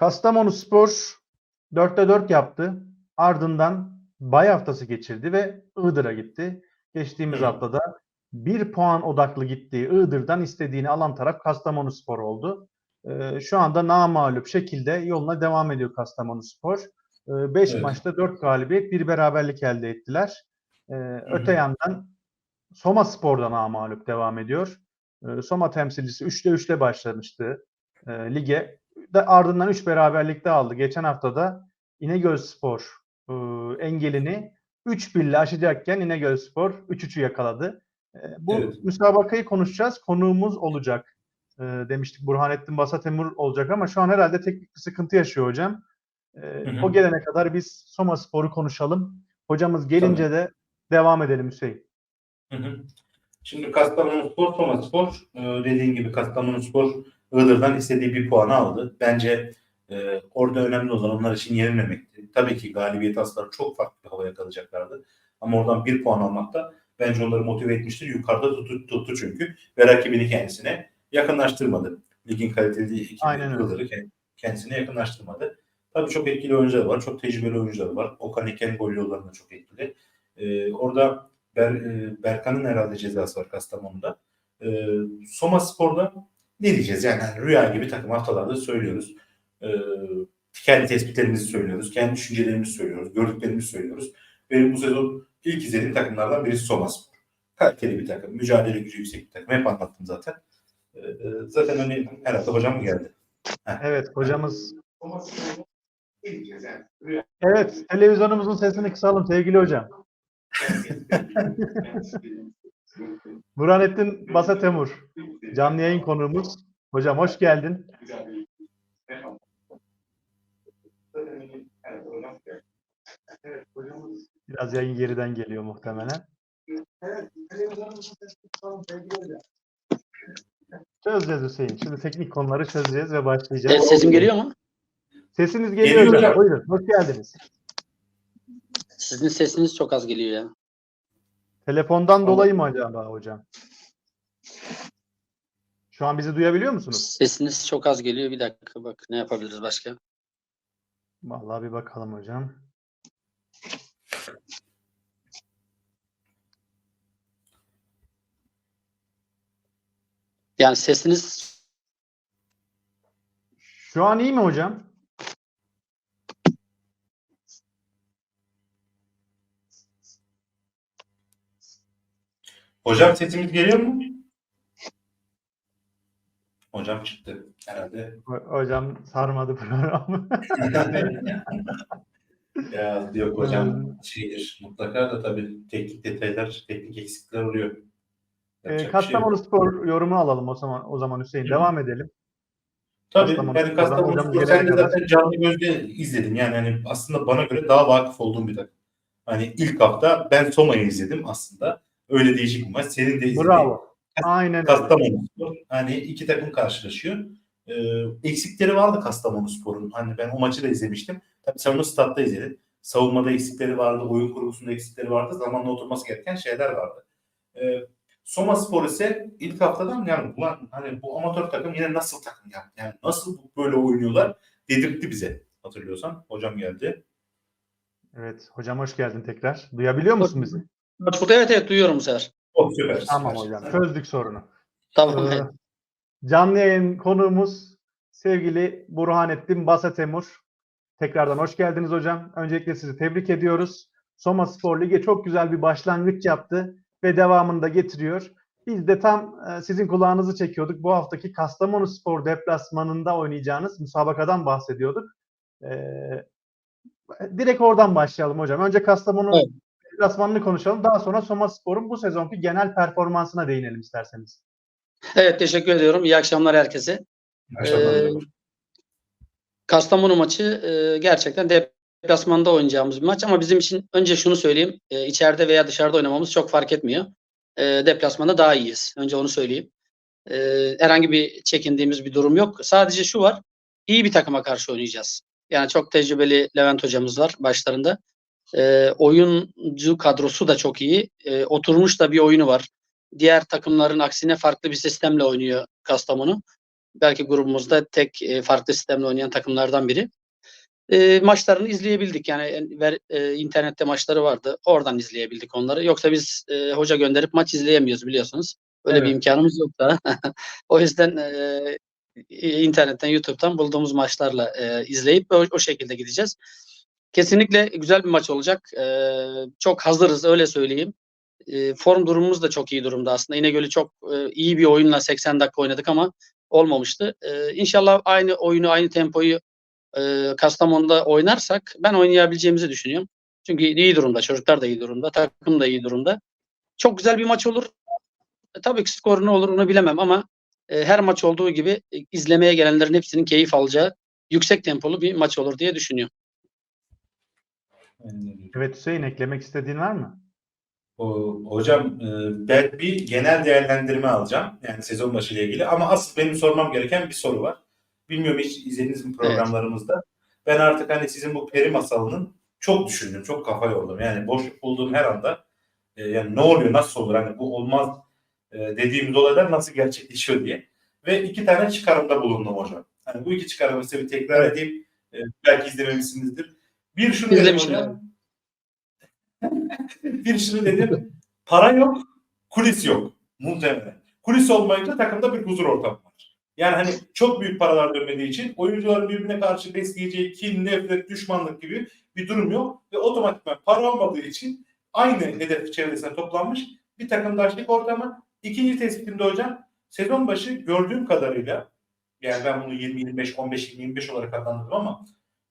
Kastamonu Spor 4'te 4 yaptı. Ardından bay haftası geçirdi ve Iğdır'a gitti. Geçtiğimiz haftada bir puan odaklı gittiği Iğdır'dan istediğini alan taraf Kastamonu Spor oldu. Ee, şu anda namağlup şekilde yoluna devam ediyor Kastamonu Spor. 5 Evet. maçta 4 galibiyet, bir beraberlik elde ettiler. Ee, öte yandan Soma Spor'da namağlup devam ediyor. Ee, Soma temsilcisi 3'te 3'te başlamıştı e, lige. De ardından 3 beraberlikte aldı. Geçen haftada İnegöl Spor e, engelini 3-1 ile aşacakken İnegöl Spor 3-3'ü yakaladı. E, bu Evet. müsabakayı konuşacağız. Konuğumuz olacak e, demiştik. Burhanettin Basatemur olacak ama şu an herhalde teknik bir sıkıntı yaşıyor hocam. E, hı. O gelene kadar biz Soma Spor'u konuşalım. Hocamız gelince de devam edelim Hüseyin. Hı hı. Şimdi Kastamonu Spor, Soma Spor e, dediğin gibi Kastamonu Spor Iğdır'dan istediği bir puanı aldı. Bence e, orada önemli olan onlar için yenilmemekti. Tabii ki galibiyet asları çok farklı bir havaya kalacaklardı. Ama oradan bir puan almak da bence onları motive etmiştir. Yukarıda tuttu, tuttu çünkü ve rakibini kendisine yakınlaştırmadı. Ligin kaliteli ekibi. Iğdır'ı kend- kendisine yakınlaştırmadı. Tabii çok etkili oyuncular var. Çok tecrübeli oyuncular var. Okan Eken gol yollarında çok etkili. E, orada Ber, e, Berkan'ın herhalde cezası var Kastamonu'da. E, Soma Spor'da ne diyeceğiz? Yani hani rüya gibi takım haftalarda söylüyoruz. E, kendi tespitlerimizi söylüyoruz. Kendi düşüncelerimizi söylüyoruz. Gördüklerimizi söylüyoruz. Benim bu sezon ilk izlediğim takımlardan birisi Soma Spor. Kaliteli bir takım. Mücadele gücü yüksek bir takım. Hep anlattım zaten. E, e, zaten hani herhalde hocam mı geldi? Evet hocamız. Evet televizyonumuzun sesini kısalım sevgili hocam. Burhanettin Basatemur canlı yayın konuğumuz. Hocam hoş geldin. Biraz yayın geriden geliyor muhtemelen. Çözeceğiz Hüseyin. Şimdi teknik konuları çözeceğiz ve başlayacağız. Evet, sesim geliyor mu? Sesiniz geliyor, Geliyor hocam. hocam. Buyurun. Hoş geldiniz. Sizin sesiniz çok az geliyor ya. Telefondan dolayı mı acaba hocam? Şu an bizi duyabiliyor musunuz? Sesiniz çok az geliyor. Bir dakika bak ne yapabiliriz başka? Vallahi bir bakalım hocam. Yani sesiniz Şu an iyi mi hocam? Hocam sesimiz geliyor mu? Hocam çıktı herhalde. Ho- Hocam sarmadı programı. Ya yok hocam şeydir mutlaka da tabii teknik detaylar, teknik eksiklikler oluyor. Ee, Yapacak şey yok. Kastamonu Spor yorumu alalım o zaman o zaman Hüseyin. Hı. Devam edelim. Tabii Kastamonu yani Kastamonu Spor sen de zaten canlı gözle izledin. Yani hani aslında bana göre daha vakıf olduğum bir takım. Hani ilk hafta ben Soma'yı izledim aslında. Öyle değişik bir maç. Senin de izlediğin. Bravo. Aynen. Kastamonu Spor. Hani iki takım karşılaşıyor. Ee, eksikleri vardı Kastamonu Spor'un. Hani ben o maçı da izlemiştim. Tabii sen onu statta izledin. Savunmada eksikleri vardı, oyun kurgusunda eksikleri vardı. Zamanla oturması gereken şeyler vardı. Ee, Soma Spor ise ilk haftadan yani ulan hani bu amatör takım yine nasıl takım ya? Yani nasıl böyle oynuyorlar dedirtti bize. Hatırlıyorsan hocam geldi. Evet. Hocam hoş geldin tekrar. Duyabiliyor musun bizi? Burada evet evet duyuyorum bu sefer. Oh süper. Tamam süper. hocam. Çözdük sorunu. Tamam. Ee, canlı yayın konuğumuz sevgili Burhanettin Basatemur. Tekrardan hoş geldiniz hocam. Öncelikle sizi tebrik ediyoruz. Soma Spor Lig'e çok güzel bir başlangıç yaptı ve devamını da getiriyor. Biz de tam e, sizin kulağınızı çekiyorduk. Bu haftaki Kastamonu Spor deplasmanında oynayacağınız müsabakadan bahsediyorduk. Ee, direkt oradan başlayalım hocam. Önce Kastamonu Evet. Deplasmanını konuşalım. Daha sonra Soma Spor'un bu sezonki genel performansına değinelim isterseniz. Evet teşekkür ediyorum. İyi akşamlar herkese. Akşamlar Ee. Kastamonu maçı e, gerçekten deplasmanda oynayacağımız bir maç ama bizim için önce şunu söyleyeyim. E, içeride veya dışarıda oynamamız çok fark etmiyor. E, deplasmanda daha iyiyiz. Önce onu söyleyeyim. E, herhangi bir çekindiğimiz bir durum yok. Sadece şu var. iyi bir takıma karşı oynayacağız. Yani çok tecrübeli Levent hocamız var başlarında. E, oyuncu kadrosu da çok iyi. E, oturmuş da bir oyunu var. Diğer takımların aksine farklı bir sistemle oynuyor Kastamonu. Belki grubumuzda tek e, farklı sistemle oynayan takımlardan biri. E, maçlarını izleyebildik. Yani ver, e, internette maçları vardı. Oradan izleyebildik onları. Yoksa biz e, hoca gönderip maç izleyemiyoruz biliyorsunuz. Öyle bir Evet. imkanımız yok da. o yüzden e, internetten, YouTube'dan bulduğumuz maçlarla e, izleyip o, o şekilde gideceğiz. Kesinlikle güzel bir maç olacak. E, çok hazırız öyle söyleyeyim. E, form durumumuz da çok iyi durumda aslında. İnegöl'ü çok e, iyi bir oyunla 80 dakika oynadık ama olmamıştı. E, inşallah aynı oyunu, aynı tempoyu e, Kastamonu'da oynarsak ben oynayabileceğimizi düşünüyorum. Çünkü iyi durumda, çocuklar da iyi durumda, takım da iyi durumda. Çok güzel bir maç olur. E, tabii ki skor ne olur onu bilemem ama her maç olduğu gibi izlemeye gelenlerin hepsinin keyif alacağı yüksek tempolu bir maç olur diye düşünüyorum. Evet Hüseyin eklemek istediğin var mı? O- Hocam e, ben bir genel değerlendirme alacağım. Yani sezon başı ile ilgili. Ama asıl benim sormam gereken bir soru var. Bilmiyorum hiç izlediniz mi programlarımızda. Ben artık hani sizin bu peri masalının çok düşündüm. Çok kafa yordum. Yani boşluk bulduğum her anda e, yani ne oluyor nasıl olur hani bu olmaz e, dediğimiz olaylar nasıl gerçekleşiyor diye. Ve iki tane çıkarımda bulundum hocam. Hani bu iki çıkarımı size bir tekrar edeyim. E, belki izlememişsinizdir. Bir şunu dedim İzlemişim hocam. bir şunu dedim. Para yok, kulis yok. Muhtemelen. Kulis olmayınca takımda bir huzur ortamı var. Yani hani çok büyük paralar dönmediği için oyuncuların birbirine karşı besleyeceği kin, nefret, düşmanlık gibi bir durum yok. Ve otomatikman para olmadığı için aynı hedef çevresine toplanmış bir takımdaşlık ortamı. İkinci tespitimde hocam sezon başı gördüğüm kadarıyla yani ben bunu 20-25, 15-25 olarak adlandırdım ama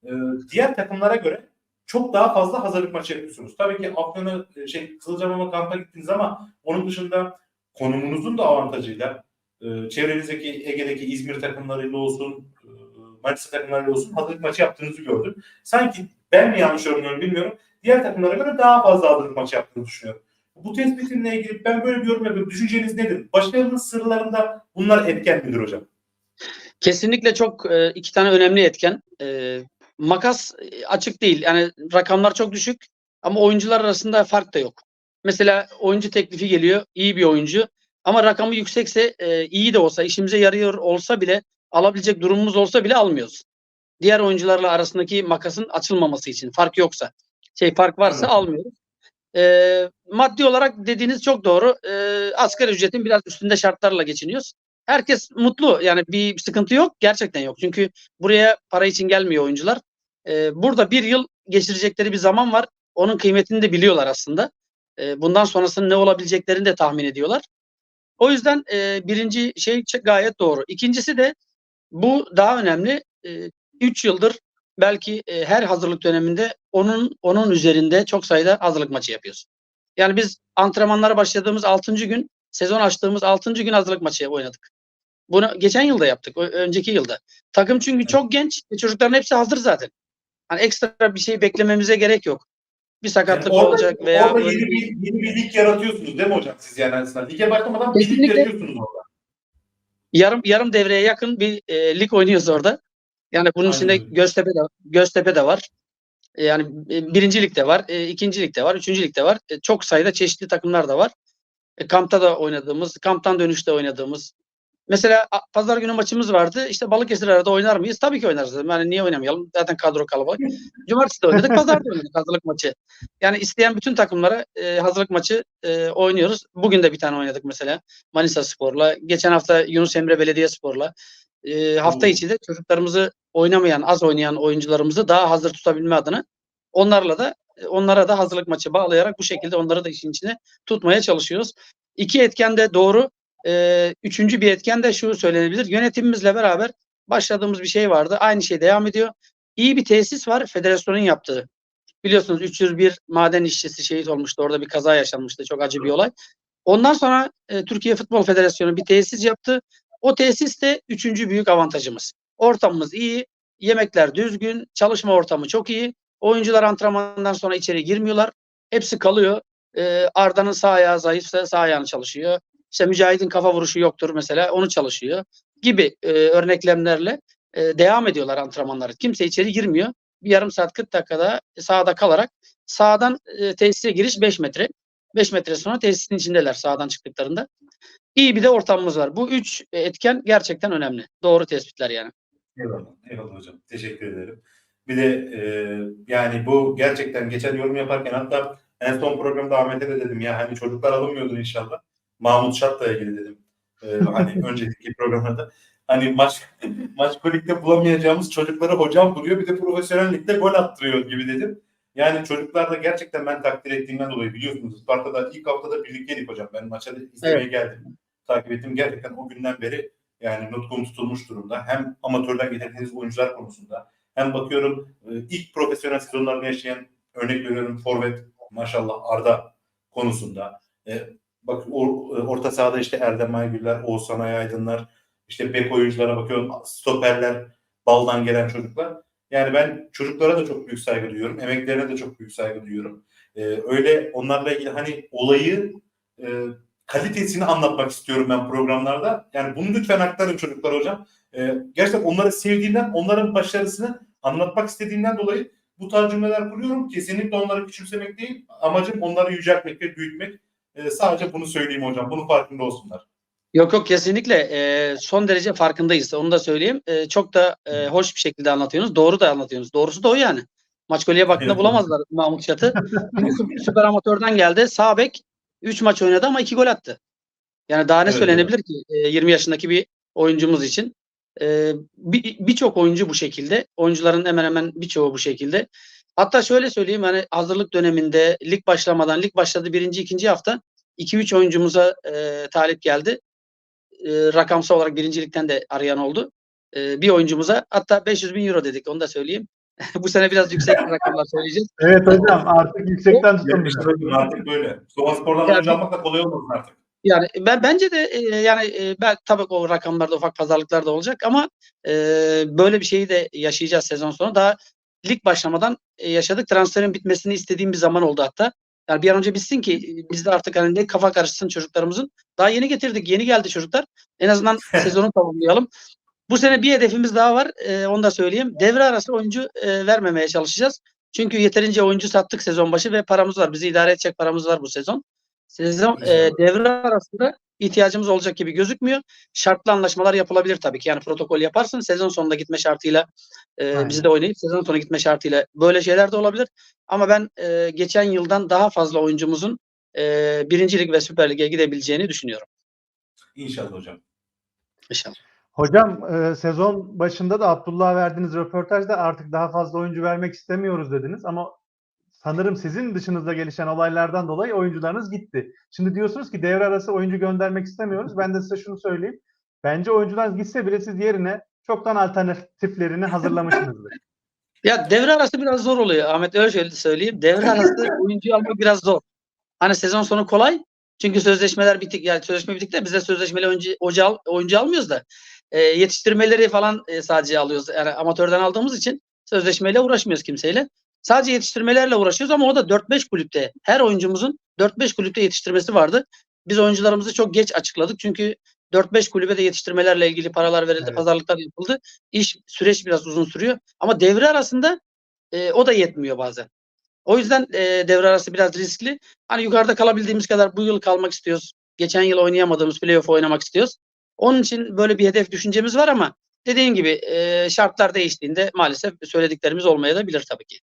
e, diğer takımlara göre çok daha fazla hazırlık maçı yapıyorsunuz. Tabii ki Afyon'a e, şey Kızılcamam'a kampa gittiniz ama onun dışında konumunuzun da avantajıyla e, çevrenizdeki Ege'deki İzmir takımlarıyla olsun, e, Manisa takımlarıyla olsun hazırlık maçı yaptığınızı gördüm. Sanki ben mi yanlış yorumluyorum bilmiyorum. Diğer takımlara göre daha fazla hazırlık maçı yaptığını düşünüyorum. Bu tespitinle ilgili ben böyle bir yorum yapıyorum. Düşünceniz nedir? Başarının sırlarında bunlar etken midir hocam? Kesinlikle çok iki tane önemli etken. Makas e, açık değil. Yani rakamlar çok düşük ama oyuncular arasında fark da yok. Mesela oyuncu teklifi geliyor, iyi bir oyuncu ama rakamı yüksekse e, iyi de olsa, işimize yarıyor olsa bile alabilecek durumumuz olsa bile almıyoruz. Diğer oyuncularla arasındaki makasın açılmaması için fark yoksa, şey fark varsa Anladım. almıyoruz. E, maddi olarak dediğiniz çok doğru. E, asgari ücretin biraz üstünde şartlarla geçiniyoruz. Herkes mutlu. Yani bir sıkıntı yok. Gerçekten yok. Çünkü buraya para için gelmiyor oyuncular. Ee, burada bir yıl geçirecekleri bir zaman var. Onun kıymetini de biliyorlar aslında. Ee, bundan sonrasının ne olabileceklerini de tahmin ediyorlar. O yüzden e, birinci şey gayet doğru. İkincisi de bu daha önemli. 3 yıldır belki e, her hazırlık döneminde onun onun üzerinde çok sayıda hazırlık maçı yapıyoruz. Yani biz antrenmanlara başladığımız 6. gün, sezon açtığımız 6. gün hazırlık maçı oynadık. Bunu geçen yılda yaptık, önceki yılda. Takım çünkü çok genç ve çocukların hepsi hazır zaten. Hani ekstra bir şey beklememize gerek yok. Bir sakatlık Yani orada, olacak veya orada yeni bir- yeni bir lig yaratıyorsunuz değil mi hocam siz yani aslında? Lige başlamadan bir lig Kesinlikle. yaratıyorsunuz orada. yarım yarım devreye yakın bir e, lig oynuyoruz orada. Yani bunun Aynen içinde. Göztepe de Göztepe de var. E, Yani e, birinci ligde var, e, ikinci ligde var, üçüncü ligde var. E, Çok sayıda çeşitli takımlar da var. E, Kampta da oynadığımız, kamptan dönüşte oynadığımız. Mesela pazar günü maçımız vardı. İşte Balıkesir arada oynar mıyız? Tabii ki oynarız. dedim. Yani niye oynamayalım? Zaten kadro kalabalık. Cumartesi de oynadık, pazar da oynadık hazırlık maçı. Yani isteyen bütün takımlara e, hazırlık maçı e, oynuyoruz. Bugün de bir tane oynadık mesela. Manisa Spor'la. Geçen hafta Yunus Emre Belediyespor'la. E, hafta Oo. içi de çocuklarımızı oynamayan, az oynayan oyuncularımızı daha hazır tutabilme adına onlarla da e, onlara da hazırlık maçı bağlayarak bu şekilde onları da işin içine tutmaya çalışıyoruz. İki etken de doğru. E, üçüncü bir etken de şu söylenebilir. Yönetimimizle beraber başladığımız bir şey vardı. Aynı şey devam ediyor. İyi bir tesis var federasyonun yaptığı. Biliyorsunuz 301 maden işçisi şehit olmuştu. Orada bir kaza yaşanmıştı. Çok acı bir olay. Ondan sonra e, Türkiye Futbol Federasyonu bir tesis yaptı. O tesis de üçüncü büyük avantajımız. Ortamımız iyi, yemekler düzgün, çalışma ortamı çok iyi. Oyuncular antrenmandan sonra içeri girmiyorlar. Hepsi kalıyor. Ee, Arda'nın sağ ayağı zayıfsa sağ ayağını çalışıyor. İşte Mücahit'in kafa vuruşu yoktur mesela onu çalışıyor gibi e, örneklemlerle e, devam ediyorlar antrenmanları. Kimse içeri girmiyor. Bir yarım saat 40 dakikada sahada kalarak sağdan e, tesise giriş 5 metre. 5 metre sonra tesisin içindeler sağdan çıktıklarında. İyi bir de ortamımız var. Bu üç etken gerçekten önemli. Doğru tespitler yani. Eyvallah, eyvallah hocam. Teşekkür ederim. Bir de e, yani bu gerçekten geçen yorum yaparken hatta en son programda Ahmet'e de dedim ya hani çocuklar alınmıyordur inşallah. Mahmut Şart'la ilgili dedim. E, hani önceki programlarda. Hani maç maç kolikte bulamayacağımız çocukları hocam buluyor bir de profesyonel ligde gol attırıyor gibi dedim. Yani çocuklar da gerçekten ben takdir ettiğimden dolayı biliyorsunuz Sparta'da ilk haftada birlikteydik hocam. Ben maça da istemeye geldim. Takip ettim. Gerçekten o günden beri yani nutkum tutulmuş durumda. Hem amatörden getirdiğiniz oyuncular konusunda hem bakıyorum e, ilk profesyonel sezonlarını yaşayan örnek veriyorum forvet maşallah Arda konusunda. E, bak or- orta sahada işte Erdem Aygüller, Oğuzhan Ayaydınlar, işte bek oyunculara bakıyorum stoperler, baldan gelen çocuklar. Yani ben çocuklara da çok büyük saygı duyuyorum. Emeklerine de çok büyük saygı duyuyorum. E, öyle onlarla ilgili hani olayı e, kalitesini anlatmak istiyorum ben programlarda. Yani bunu lütfen aktarın çocuklar hocam. Ee, gerçekten onları sevdiğinden, onların başarısını anlatmak istediğinden dolayı bu tarz cümleler kuruyorum. Kesinlikle onları küçümsemek değil. Amacım onları yüceltmek ve büyütmek. Ee, sadece bunu söyleyeyim hocam. Bunun farkında olsunlar. Yok yok kesinlikle e, son derece farkındayız. Onu da söyleyeyim. E, çok da e, hoş bir şekilde anlatıyorsunuz. Doğru da anlatıyorsunuz. Doğrusu da o yani. Maç golüye baktığında Evet. bulamazlar Mahmut Çatı. Süper amatörden geldi. Sağ bek 3 maç oynadı ama 2 gol attı. Yani daha ne Evet, söylenebilir ki e, 20 yaşındaki bir oyuncumuz için. E, bir- Birçok oyuncu bu şekilde. Oyuncuların hemen hemen birçoğu bu şekilde. Hatta şöyle söyleyeyim hani hazırlık döneminde lig başlamadan lig başladı birinci ikinci hafta 2-3 oyuncumuza e, talip geldi. E, rakamsal olarak birincilikten de arayan oldu. E, bir oyuncumuza hatta 500 bin euro dedik onu da söyleyeyim. bu sene biraz yüksek rakamlar söyleyeceğiz. Evet hocam artık yüksekten hocam artık böyle. Sova Spor'dan Yani- oyuncu almak da kolay olmasın artık. Yani ben bence de e, yani e, ben tabii ki o rakamlarda ufak pazarlıklar da olacak ama e, böyle bir şeyi de yaşayacağız sezon sonu. Daha lig başlamadan e, yaşadık. Transferin bitmesini istediğim bir zaman oldu hatta. Yani bir an önce bitsin ki e, biz de artık hani ne kafa karışsın çocuklarımızın. Daha yeni getirdik. Yeni geldi çocuklar. En azından sezonu tamamlayalım. Bu sene bir hedefimiz daha var. E, onu da söyleyeyim. Devre arası oyuncu e, vermemeye çalışacağız. Çünkü yeterince oyuncu sattık sezon başı ve paramız var. Bizi idare edecek paramız var bu sezon. Sezon e, devre arasında ihtiyacımız olacak gibi gözükmüyor. Şartlı anlaşmalar yapılabilir tabii ki. Yani protokol yaparsın sezon sonunda gitme şartıyla e, Aynen. bizi de oynayıp sezon sonu gitme şartıyla böyle şeyler de olabilir. Ama ben e, geçen yıldan daha fazla oyuncumuzun e, birinci lig ve süper lige gidebileceğini düşünüyorum. İnşallah hocam. İnşallah. Hocam e, sezon başında da Abdullah'a verdiğiniz röportajda artık daha fazla oyuncu vermek istemiyoruz dediniz ama sanırım sizin dışınızda gelişen olaylardan dolayı oyuncularınız gitti. Şimdi diyorsunuz ki devre arası oyuncu göndermek istemiyoruz. Ben de size şunu söyleyeyim. Bence oyuncular gitse bile siz yerine çoktan alternatiflerini hazırlamışsınızdır. Ya devre arası biraz zor oluyor. Ahmet öyle şöyle söyleyeyim. Devre arası oyuncu almak biraz zor. Hani sezon sonu kolay. Çünkü sözleşmeler bitik. Yani sözleşme bitik de biz de sözleşmeli oyuncu, oyuncu, oyuncu almıyoruz da. E, yetiştirmeleri falan e, sadece alıyoruz. Yani amatörden aldığımız için sözleşmeyle uğraşmıyoruz kimseyle. Sadece yetiştirmelerle uğraşıyoruz ama o da 4-5 kulüpte. Her oyuncumuzun 4-5 kulüpte yetiştirmesi vardı. Biz oyuncularımızı çok geç açıkladık. Çünkü 4-5 kulübe de yetiştirmelerle ilgili paralar verildi, Evet. pazarlıklar yapıldı. İş süreç biraz uzun sürüyor. Ama devre arasında e, o da yetmiyor bazen. O yüzden e, devre arası biraz riskli. Hani yukarıda kalabildiğimiz kadar bu yıl kalmak istiyoruz. Geçen yıl oynayamadığımız playoff oynamak istiyoruz. Onun için böyle bir hedef düşüncemiz var ama dediğim gibi e, şartlar değiştiğinde maalesef söylediklerimiz olmayabilir tabii ki.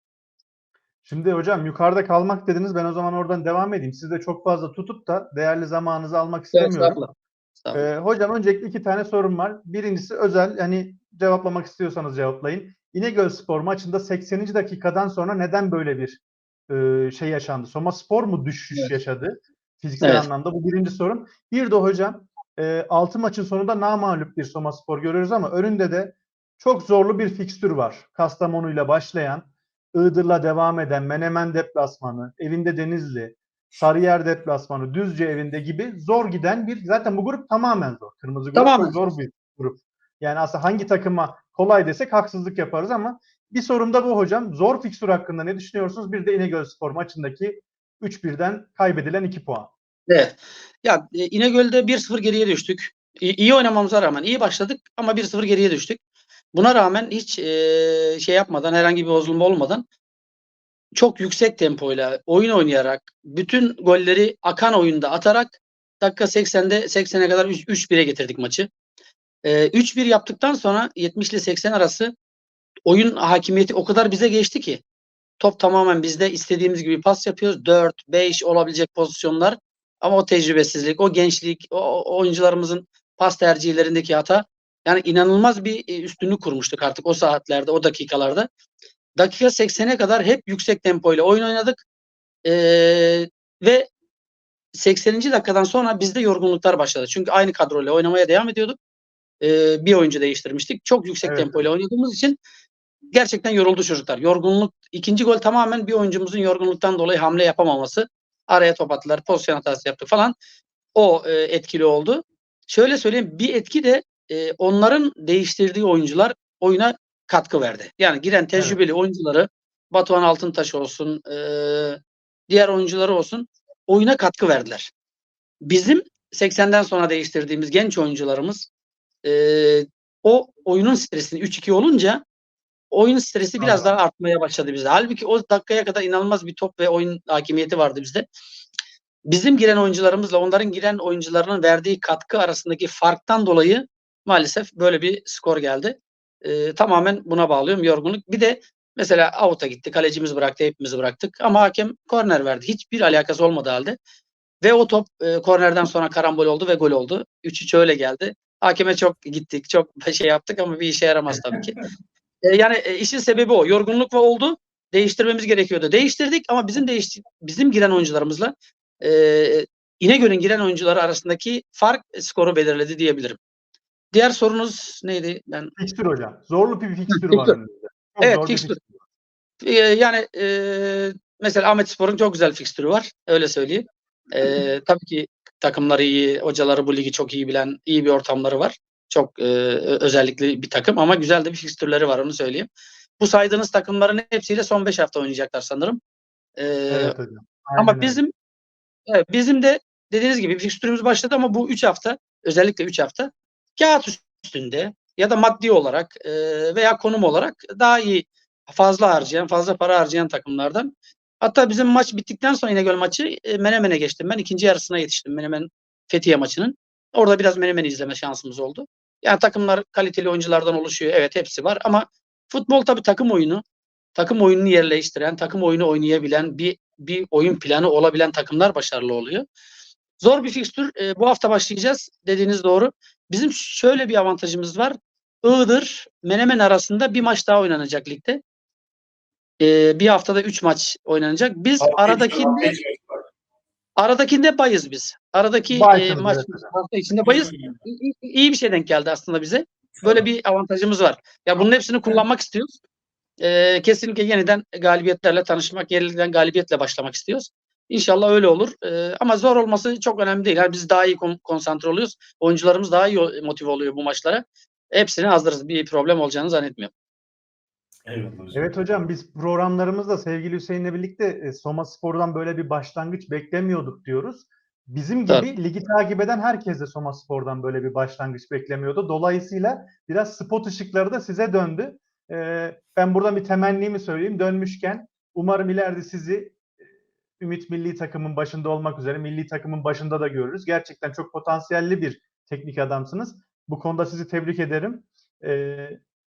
Şimdi hocam yukarıda kalmak dediniz. Ben o zaman oradan devam edeyim. Siz de çok fazla tutup da değerli zamanınızı almak istemiyorum. Estağfurullah. Estağfurullah. Ee, hocam öncelikle iki tane sorum var. Birincisi özel. Hani cevaplamak istiyorsanız cevaplayın. İnegöl Spor maçında 80. dakikadan sonra neden böyle bir e, şey yaşandı? Soma Spor mu düşüş Evet. yaşadı? Fiziksel Evet. anlamda. Bu birinci sorum. Bir de hocam e, 6 maçın sonunda namağlup bir Soma Spor görüyoruz ama önünde de çok zorlu bir fikstür var. Kastamonu ile başlayan, Iğdır'la devam eden Menemen deplasmanı, evinde Denizli, Sarıyer deplasmanı, Düzce evinde gibi zor giden bir zaten bu grup tamamen zor. Kırmızı grup Tamamen zor bir grup. Yani aslında hangi takıma kolay desek haksızlık yaparız ama bir sorum da bu hocam. Zor fikstür hakkında ne düşünüyorsunuz? Bir de İnegöl Spor maçındaki 3-1'den kaybedilen 2 puan. Evet. Ya e, İnegöl'de 1-0 geriye düştük. İyi oynamamıza rağmen iyi başladık ama 1-0 geriye düştük. Buna rağmen hiç e, şey yapmadan herhangi bir bozulma olmadan çok yüksek tempoyla oyun oynayarak bütün golleri akan oyunda atarak dakika 80'de 80'e kadar 3 3-1'e getirdik maçı. Ee, 3-1 yaptıktan sonra 70 ile 80 arası oyun hakimiyeti o kadar bize geçti ki top tamamen bizde istediğimiz gibi pas yapıyoruz. 4 5 olabilecek pozisyonlar ama o tecrübesizlik, o gençlik, o, o oyuncularımızın pas tercihlerindeki hata yani inanılmaz bir e, üstünlük kurmuştuk artık o saatlerde, o dakikalarda. Dakika 80'e kadar hep yüksek tempoyla oyun oynadık. Ee, ve 80. dakikadan sonra bizde yorgunluklar başladı. Çünkü aynı kadroyla oynamaya devam ediyorduk. Ee, bir oyuncu değiştirmiştik. Çok yüksek Evet. tempoyla oynadığımız için gerçekten yoruldu çocuklar. Yorgunluk ikinci gol tamamen bir oyuncumuzun yorgunluktan dolayı hamle yapamaması. Araya top attılar, pozisyon hatası yaptı falan. O e, etkili oldu. Şöyle söyleyeyim bir etki de e, onların değiştirdiği oyuncular oyuna katkı verdi. Yani giren tecrübeli oyuncuları Batuhan Altıntaş olsun, e, diğer oyuncuları olsun oyuna katkı verdiler. Bizim 80'den sonra değiştirdiğimiz genç oyuncularımız e, o oyunun stresini 3-2 olunca oyun stresi biraz Anladım. daha artmaya başladı bizde. Halbuki o dakikaya kadar inanılmaz bir top ve oyun hakimiyeti vardı bizde. Bizim giren oyuncularımızla onların giren oyuncularının verdiği katkı arasındaki farktan dolayı maalesef böyle bir skor geldi. Ee, tamamen buna bağlıyorum yorgunluk. Bir de mesela out'a gitti. Kalecimiz bıraktı, hepimizi bıraktık. Ama hakem korner verdi. Hiçbir alakası olmadı halde. Ve o top e, kornerden sonra karambol oldu ve gol oldu. 3-3 öyle geldi. Hakeme çok gittik, çok şey yaptık ama bir işe yaramaz tabii ki. E, yani e, işin sebebi o. Yorgunluk ve oldu. Değiştirmemiz gerekiyordu. Değiştirdik ama bizim değişti bizim giren oyuncularımızla e, İnegöl'ün giren oyuncuları arasındaki fark e, skoru belirledi diyebilirim. Diğer sorunuz neydi? Ben Fikstür hocam. Zorlu bir fikstür var önümüzde. Çok Evet, zor bir fikstür. fikstür. e, yani e, mesela Ahmet Spor'un çok güzel fikstürü var. Öyle söyleyeyim. E, tabii ki takımları iyi, hocaları bu ligi çok iyi bilen, iyi bir ortamları var. Çok e, özellikli bir takım ama güzel de bir fikstürleri var onu söyleyeyim. Bu saydığınız takımların hepsiyle son 5 hafta oynayacaklar sanırım. E, Evet hocam. ama Aynen öyle. bizim evet, bizim de dediğiniz gibi fikstürümüz başladı ama bu 3 hafta özellikle 3 hafta kağıt üstünde ya da maddi olarak e, veya konum olarak daha iyi fazla harcayan, fazla para harcayan takımlardan. Hatta bizim maç bittikten sonra İnegöl maçı e, Menemen'e geçtim ben. ikinci yarısına yetiştim Menemen Fethiye maçının. Orada biraz Menemen'i izleme şansımız oldu. Yani takımlar kaliteli oyunculardan oluşuyor. Evet hepsi var ama futbol tabii takım oyunu. Takım oyununu yerleştiren, takım oyunu oynayabilen bir bir oyun planı olabilen takımlar başarılı oluyor. Zor bir fikstür. E, bu hafta başlayacağız. Dediğiniz doğru. Bizim şöyle bir avantajımız var. Iğdır, Menemen arasında bir maç daha oynanacak ligde. E, bir haftada üç maç oynanacak. Biz aradakinde aradakinde bayız biz. Aradaki e, maç hafta içinde bayız. İyi, iyi- iyi bir şey denk geldi aslında bize. Böyle bir avantajımız var. Ya bunun hepsini kullanmak istiyoruz. Ee, kesinlikle yeniden galibiyetlerle tanışmak, yeniden galibiyetle başlamak istiyoruz. İnşallah öyle olur. Ee, ama zor olması çok önemli değil. Yani biz daha iyi kon- konsantre oluyoruz. Oyuncularımız daha iyi motive oluyor bu maçlara. Hepsini hazırız. Bir problem olacağını zannetmiyorum. Eyvallah hocam. Evet hocam biz programlarımızda sevgili Hüseyin'le birlikte e, Soma Spor'dan böyle bir başlangıç beklemiyorduk diyoruz. Bizim gibi Tabii. ligi takip eden herkes de Soma Spor'dan böyle bir başlangıç beklemiyordu. Dolayısıyla biraz spot ışıkları da size döndü. Ee, ben buradan bir temennimi söyleyeyim. Dönmüşken umarım ileride sizi e, Ümit Milli Takımın başında olmak üzere milli takımın başında da görürüz. Gerçekten çok potansiyelli bir teknik adamsınız. Bu konuda sizi tebrik ederim. Ee,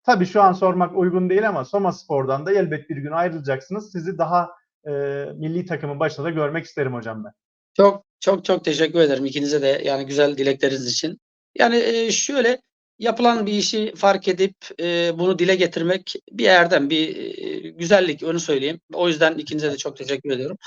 Tabii şu an sormak uygun değil ama Soma Spor'dan da elbet bir gün ayrılacaksınız. Sizi daha e, milli takımın başında da görmek isterim hocam ben. Çok çok çok teşekkür ederim ikinize de yani güzel dilekleriniz için. Yani e, şöyle yapılan bir işi fark edip e, bunu dile getirmek bir erdem, bir e, güzellik onu söyleyeyim. O yüzden ikinize de çok teşekkür ediyorum.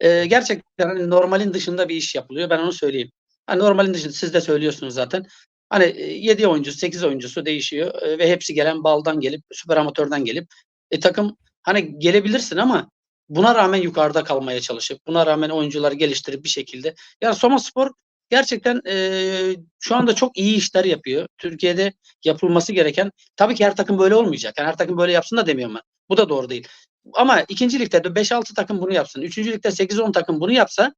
E, gerçekten hani normalin dışında bir iş yapılıyor. Ben onu söyleyeyim. Hani normalin dışında siz de söylüyorsunuz zaten. Hani 7 oyuncusu, 8 oyuncusu değişiyor e, ve hepsi gelen baldan gelip, süper amatörden gelip e, takım hani gelebilirsin ama buna rağmen yukarıda kalmaya çalışıp buna rağmen oyuncuları geliştirip bir şekilde yani Soma Spor gerçekten e, şu anda çok iyi işler yapıyor. Türkiye'de yapılması gereken tabii ki her takım böyle olmayacak. Yani her takım böyle yapsın da demiyorum ben. Bu da doğru değil. Ama ikinci ligde de 5-6 takım bunu yapsın. Üçüncü ligde 8-10 takım bunu yapsa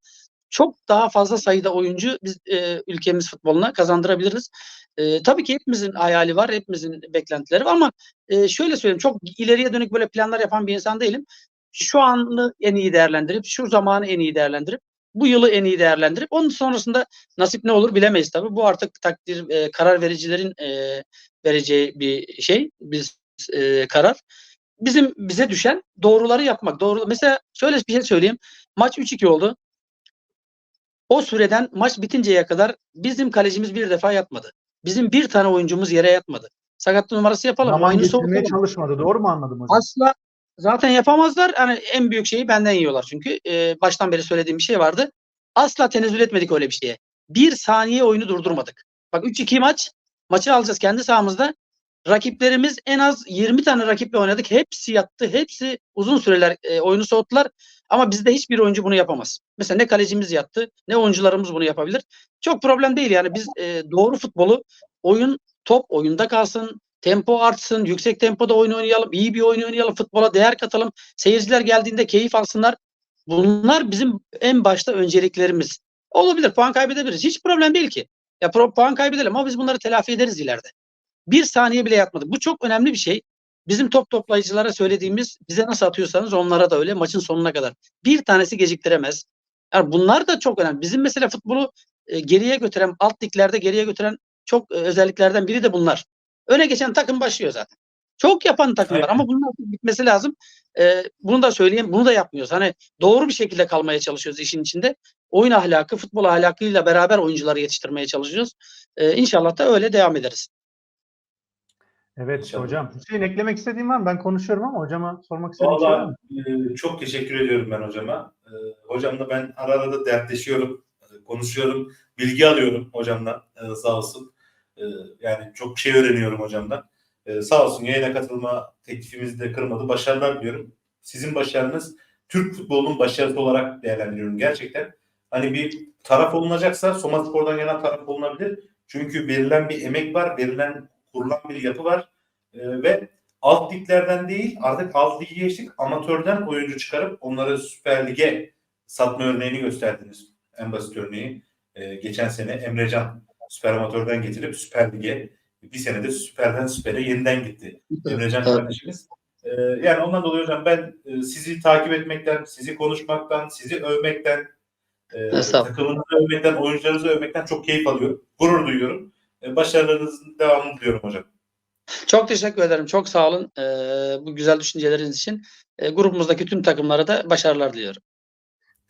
çok daha fazla sayıda oyuncu biz e, ülkemiz futboluna kazandırabiliriz. E, tabii ki hepimizin hayali var, hepimizin beklentileri var ama e, şöyle söyleyeyim çok ileriye dönük böyle planlar yapan bir insan değilim. Şu anı en iyi değerlendirip, şu zamanı en iyi değerlendirip bu yılı en iyi değerlendirip onun sonrasında nasip ne olur bilemeyiz tabii. Bu artık takdir e, karar vericilerin e, vereceği bir şey. Biz e, karar. Bizim bize düşen doğruları yapmak. Doğru. Mesela şöyle bir şey söyleyeyim. Maç 3-2 oldu. O süreden maç bitinceye kadar bizim kalecimiz bir defa yatmadı. Bizim bir tane oyuncumuz yere yatmadı. Sakatlı numarası yapalım. Zaman soğutalım. çalışmadı. Doğru mu anladım hocam? Asla zaten yapamazlar. Hani en büyük şeyi benden yiyorlar çünkü. Ee, baştan beri söylediğim bir şey vardı. Asla tenezzül etmedik öyle bir şeye. Bir saniye oyunu durdurmadık. Bak 3-2 maç. Maçı alacağız kendi sahamızda. Rakiplerimiz en az 20 tane rakiple oynadık. Hepsi yattı. Hepsi uzun süreler e, oyunu soğuttular. Ama bizde hiçbir oyuncu bunu yapamaz. Mesela ne kalecimiz yattı ne oyuncularımız bunu yapabilir. Çok problem değil yani biz e, doğru futbolu oyun top oyunda kalsın, tempo artsın, yüksek tempoda oyun oynayalım, iyi bir oyun oynayalım, futbola değer katalım. Seyirciler geldiğinde keyif alsınlar. Bunlar bizim en başta önceliklerimiz. Olabilir, puan kaybedebiliriz. Hiç problem değil ki. Ya puan kaybedelim ama biz bunları telafi ederiz ileride. Bir saniye bile yatmadık. Bu çok önemli bir şey. Bizim top toplayıcılara söylediğimiz bize nasıl atıyorsanız onlara da öyle maçın sonuna kadar. Bir tanesi geciktiremez. Yani bunlar da çok önemli. Bizim mesela futbolu e, geriye götüren, alt liglerde geriye götüren çok e, özelliklerden biri de bunlar. Öne geçen takım başlıyor zaten. Çok yapan takım var Evet. ama bunun artık bitmesi lazım. E, bunu da söyleyeyim. Bunu da yapmıyoruz. Hani doğru bir şekilde kalmaya çalışıyoruz işin içinde. Oyun ahlakı, futbol ahlakıyla beraber oyuncuları yetiştirmeye çalışıyoruz. E, inşallah da öyle devam ederiz. Evet İnşallah. hocam. Hüseyin eklemek istediğin var mı? Ben konuşuyorum ama hocama sormak istediğim bir şey var mı? e, çok teşekkür ediyorum ben hocama. E, hocamla ben ara ara da dertleşiyorum, e, konuşuyorum, bilgi alıyorum hocamdan e, sağ olsun. E, yani çok şey öğreniyorum hocamdan. E, sağ olsun yayına katılma teklifimizi de kırmadı. Başarılar diliyorum. Sizin başarınız Türk futbolunun başarısı olarak değerlendiriyorum gerçekten. Hani bir taraf olunacaksa Soma Spor'dan yana taraf olunabilir. Çünkü verilen bir emek var, verilen kurulan bir yapı var. E, ve alt liglerden değil artık alt ligi geçtik amatörden oyuncu çıkarıp onları Süper Lig'e satma örneğini gösterdiniz. En basit örneği e, geçen sene Emrecan Süper Amatör'den getirip Süper Lig'e bir senede Süper'den Süper'e yeniden gitti. Emrecan kardeşimiz. E, yani ondan dolayı hocam ben e, sizi takip etmekten, sizi konuşmaktan, sizi övmekten, e, takımınızı övmekten, oyuncularınızı övmekten çok keyif alıyorum. Gurur duyuyorum. E, başarılarınızın devamını diliyorum hocam. Çok teşekkür ederim. Çok sağ olun e, bu güzel düşünceleriniz için. E, grubumuzdaki tüm takımlara da başarılar diliyorum.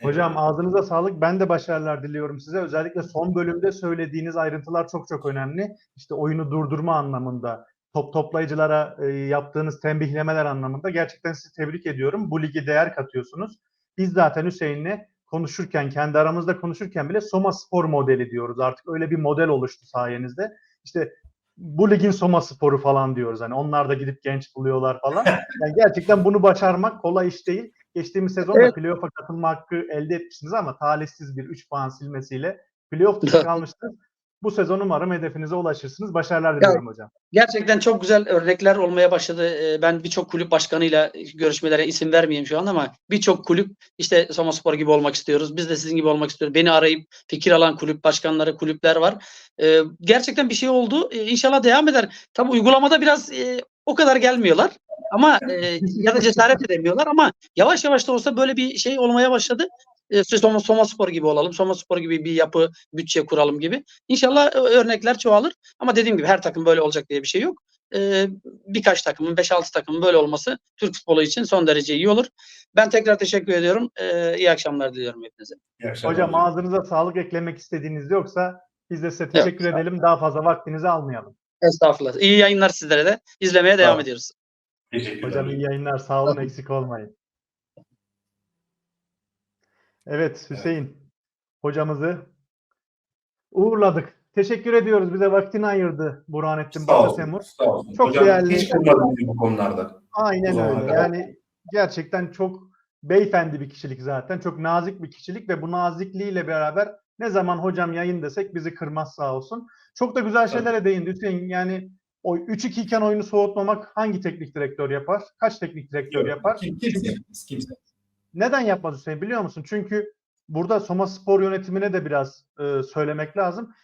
Hocam ağzınıza sağlık. Ben de başarılar diliyorum size. Özellikle son bölümde söylediğiniz ayrıntılar çok çok önemli. İşte oyunu durdurma anlamında, top toplayıcılara e, yaptığınız tembihlemeler anlamında gerçekten sizi tebrik ediyorum. Bu ligi değer katıyorsunuz. Biz zaten Hüseyin'le konuşurken, kendi aramızda konuşurken bile Soma Spor modeli diyoruz. Artık öyle bir model oluştu sayenizde. İşte bu ligin Soma Sporu falan diyoruz. Hani onlar da gidip genç buluyorlar falan. Yani gerçekten bunu başarmak kolay iş değil. Geçtiğimiz sezonda Evet. playoff'a katılma hakkı elde etmişsiniz ama talihsiz bir 3 puan silmesiyle playoff dışı kalmıştınız. Bu sezon umarım hedefinize ulaşırsınız. Başarılar diliyorum hocam. Gerçekten çok güzel örnekler olmaya başladı. Ee, Ben birçok kulüp başkanıyla görüşmelere isim vermeyeyim şu an ama birçok kulüp işte Soma Spor gibi olmak istiyoruz. Biz de sizin gibi olmak istiyoruz. Beni arayıp fikir alan kulüp başkanları, kulüpler var. Ee, Gerçekten bir şey oldu. Ee, İnşallah devam eder. Tabii uygulamada biraz e, o kadar gelmiyorlar. Ama e, ya da cesaret edemiyorlar ama yavaş yavaş da olsa böyle bir şey olmaya başladı. E, Soma, Soma Spor gibi olalım. Soma Spor gibi bir yapı, bütçe kuralım gibi. İnşallah e, örnekler çoğalır. Ama dediğim gibi her takım böyle olacak diye bir şey yok. Ee, birkaç takımın, 5-6 takımın böyle olması Türk futbolu için son derece iyi olur. Ben tekrar teşekkür ediyorum. Ee, iyi akşamlar diliyorum hepinize. İyi akşamlar Hocam ağzınıza sağlık eklemek istediğiniz yoksa biz de size teşekkür olun. edelim. Daha fazla vaktinizi almayalım. Estağfurullah. İyi yayınlar sizlere de. İzlemeye devam ediyoruz. Teşekkürler. Hocam iyi yayınlar. Sağ olun. Eksik olmayın. Evet Hüseyin. Hocamızı uğurladık. Teşekkür ediyoruz. Bize vaktini ayırdı Burhanettin olsun. Çok Hocam değerli. hiç bizi bu konularda. Aynen öyle. kadar. Yani gerçekten çok beyefendi bir kişilik zaten. Çok nazik bir kişilik ve bu nazikliğiyle beraber ne zaman hocam yayın desek bizi kırmaz sağ olsun. Çok da güzel şeylere değindi Hüseyin. Yani o 3-2 iken oyunu soğutmamak hangi teknik direktör yapar? Kaç teknik direktör yapar? Kim, kimse. Kimse. Neden yapmaz Hüseyin biliyor musun? Çünkü burada Soma Spor yönetimine de biraz e, söylemek lazım.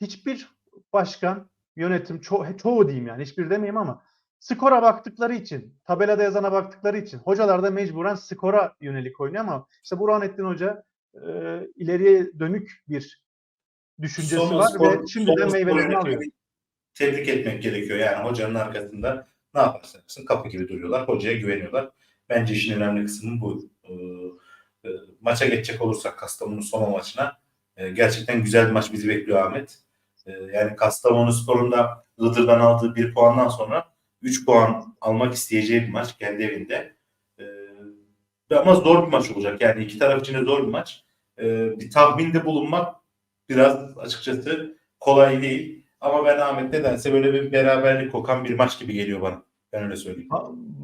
Hiçbir başkan, yönetim, ço- çoğu diyeyim yani hiçbir demeyeyim ama skora baktıkları için, tabelada yazana baktıkları için hocalar da mecburen skora yönelik oynuyor ama işte Burhanettin Hoca e, ileriye dönük bir düşüncesi Soma var Spor- ve Soma Spor meyvelerini alıyor. Tebrik etmek gerekiyor. Yani hocanın arkasında ne yaparsan yapsın kapı gibi duruyorlar. Hocaya güveniyorlar. Bence işin önemli kısmı bu. Ee, e, maça geçecek olursak Kastamonu Soma maçına e, gerçekten güzel bir maç bizi bekliyor Ahmet. E, yani Kastamonu Spor'un da Iğdır'dan aldığı bir puandan sonra 3 puan almak isteyeceği bir maç kendi evinde. E, ama zor bir maç olacak. Yani iki taraf için de zor bir maç. E, bir tahminde bulunmak biraz açıkçası kolay değil. Ama ben Ahmet nedense böyle bir beraberlik kokan bir maç gibi geliyor bana. Ben öyle söyleyeyim.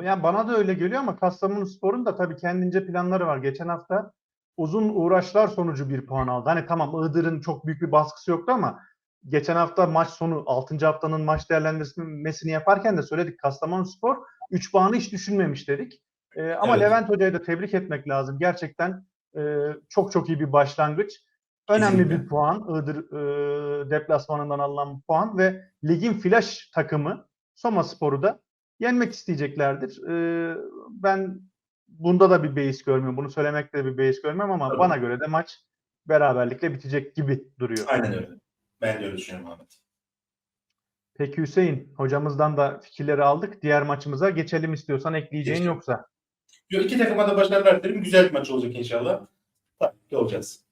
Yani bana da öyle geliyor ama Kastamonuspor'un da tabii kendince planları var. Geçen hafta uzun uğraşlar sonucu bir puan aldı. Hani tamam Iğdır'ın çok büyük bir baskısı yoktu ama geçen hafta maç sonu 6. haftanın maç değerlendirmesini yaparken de söyledik. Kastamonuspor 3 puanı hiç düşünmemiş dedik. Ee, ama Evet. Levent Hoca'yı da tebrik etmek lazım. Gerçekten e, çok çok iyi bir başlangıç. Önemli Kesinlikle. bir puan. Iğdır e, deplasmanından alınan bir puan ve ligin flash takımı Soma Spor'u da yenmek isteyeceklerdir. Ee, ben bunda da bir beis görmüyorum. Bunu söylemekte de bir beis görmüyorum ama Tabii. bana göre de maç beraberlikle bitecek gibi duruyor. Aynen öyle. Ben de öyle düşünüyorum Ahmet. Peki Hüseyin, hocamızdan da fikirleri aldık. Diğer maçımıza geçelim istiyorsan ekleyeceğin Geçelim. yoksa. İki takıma da başarılar dilerim. Güzel bir maç olacak inşallah. Ki olacağız.